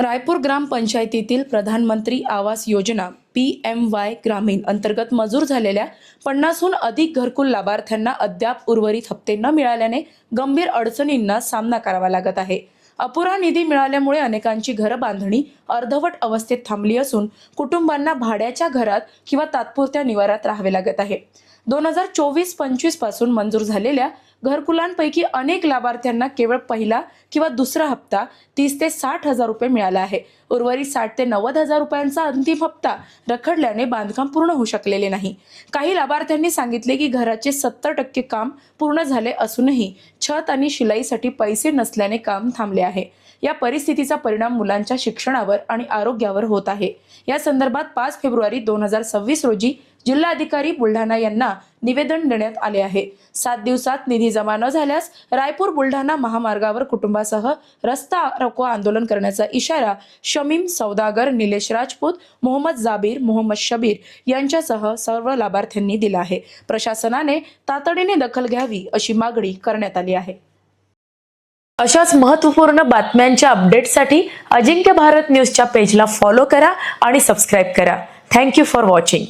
रायपूर ग्रामपंचायतीतील प्रधानमंत्री Awas Yojana P M Y ग्रामीण अंतर्गत मंजूर झालेल्या पन्नासहून अधिक घरकुल लाभार्थ्यांना अद्याप उर्वरित हप्ते न मिळाल्याने गंभीर अडचणींना सामना करावा लागत आहे. अपुरा निधी मिळाल्यामुळे अनेकांची घरं बांधणी अर्धवट अवस्थेत थांबली असून कुटुंबांना भाड्याच्या घरात किंवा तात्पुरत्या निवारात राहावे लागत आहे. दोन हजार चोवीस पंचवीसपासून मंजूर झालेल्या घरकुलांपैकी अनेक लाभार्थ्यांना केवळ पहिला किंवा दुसरा हप्ता तीस ते साठ हजार रुपये मिळाला आहे. उर्वरित साठ ते नव्वद हजार रुपयांचा अंतिम हप्ता रखडल्याने बांधकाम पूर्ण होऊ शकलेले नाही. काही लाभार्थ्यांनी सांगितले की घराचे सत्तर टक्के काम पूर्ण झाले असूनही छत आणि शिलाईसाठी पैसे नसल्याने काम थांबले आहे. या परिस्थितीचा परिणाम मुलांच्या शिक्षणावर आणि आरोग्यावर होत आहे. या संदर्भात पाच फेब्रुवारी दोन हजार सव्वीस रोजी जिल्हाधिकारी बुलढाणा यांना निवेदन देण्यात आले आहे. सात दिवसात निधी जमा न झाल्यास रायपूर बुलढाणा महामार्गावर कुटुंबासह रस्ता रोको आंदोलन करण्याचा इशारा शमीम सौदागर निलेश राजपूत मोहम्मद जाबीर मोहम्मद शबीर यांच्यासह सर्व लाभार्थ्यांनी दिला आहे. प्रशासनाने तातडीने दखल घ्यावी अशी मागणी करण्यात आली आहे. अशाच महत्त्वपूर्ण बातम्यांच्या अपडेटसाठी अजिंक्य भारत न्यूजच्या पेजला फॉलो करा आणि सबस्क्राईब करा. Thank you for watching.